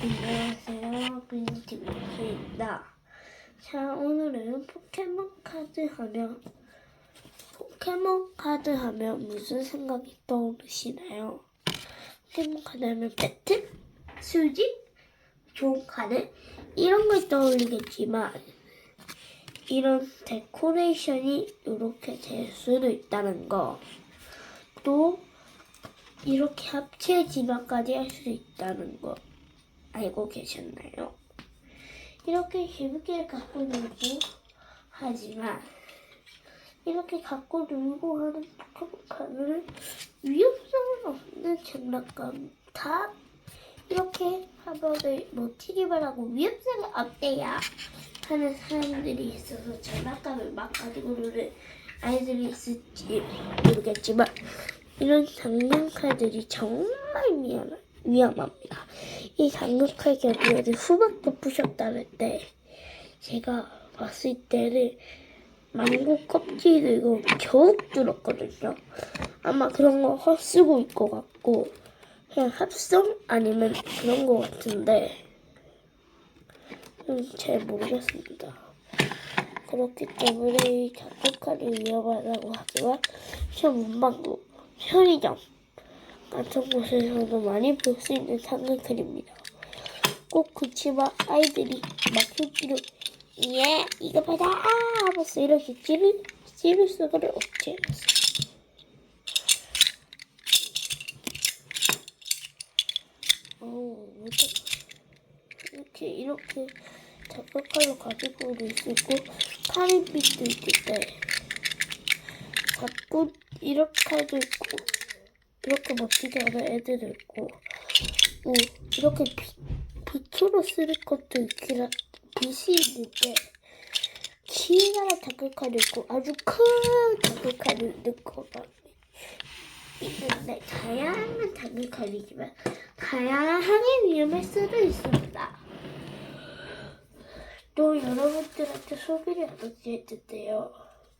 안녕하세요. 빈티비입니다. 자, 오늘은 포켓몬 카드 하면 포켓몬 카드 하면 무슨 생각이 떠오르시나요? 포켓몬 카드 하면 배틀, 수집, 좋은 카드 이런 걸 떠올리겠지만 이런 데코레이션이 이렇게 될 수도 있다는 거. 또 이렇게 합체 진화까지 할 수 있다는 거 알고 계셨나요? 이렇게 재밌게 갖고 놀고 하지만 이렇게 갖고 놀고 하는 포켓몬 카드는 위험성은 없는 장난감 다 이렇게 하면은 뭐 튀기만 고 위험성이 없대야 하는 사람들이 있어서 장난감을 막 가지고 노는 아이들이 있을지 모르겠지만 이런 장난칼들이 정말 위험, 위험합니다. 이 장난칼들이 수박도 부셨다는 때 제가 봤을 때는 망고 껍질 들고 겨우 뚫었거든요. 아마 그런 거 헛쓰고 있을 것 같고 그냥 합성 아니면 그런 거 같은데 음, 잘 모르겠습니다. 그렇기 때문에 이 장난칼이 위험하다고 하지만 시험 문방구, 편의점 같은 곳에서도 많이 볼 수 있는 장난칼입니다. 꼭 그치만 아이들이 막 손질을 예 이거 받아 아 하면서 이렇게 찌를 찌를 수를 없지 어 이렇게 이렇게 작업칼로 가지고도 있고 파란빛도 있는데 자꾸 이렇게 칼도 있고 이렇게 멋지게 하는 애들도 있고 뭐 이렇게 비, 빛으로 쓰는 것도 있긴 빛이 있는데 기나라 다크칼도 있고 아주 큰 다크칼도 있는 거가 있는데 다양한 다크칼이지만 다양하게 위험할 수도 있습니다. 또 여러분들한테 소비를 하지 했는데요.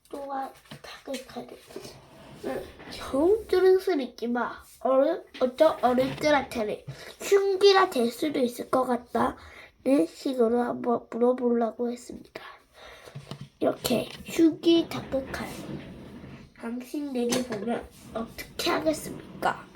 또한 다크칼을 겨우 수는 있지만 어른, 어떤 어른들한테는 흉기가 될 수도 있을 것 같다는 식으로 한번 물어보려고 했습니다. 이렇게 흉기 다크칼 당신들이 보면 어떻게 하겠습니까?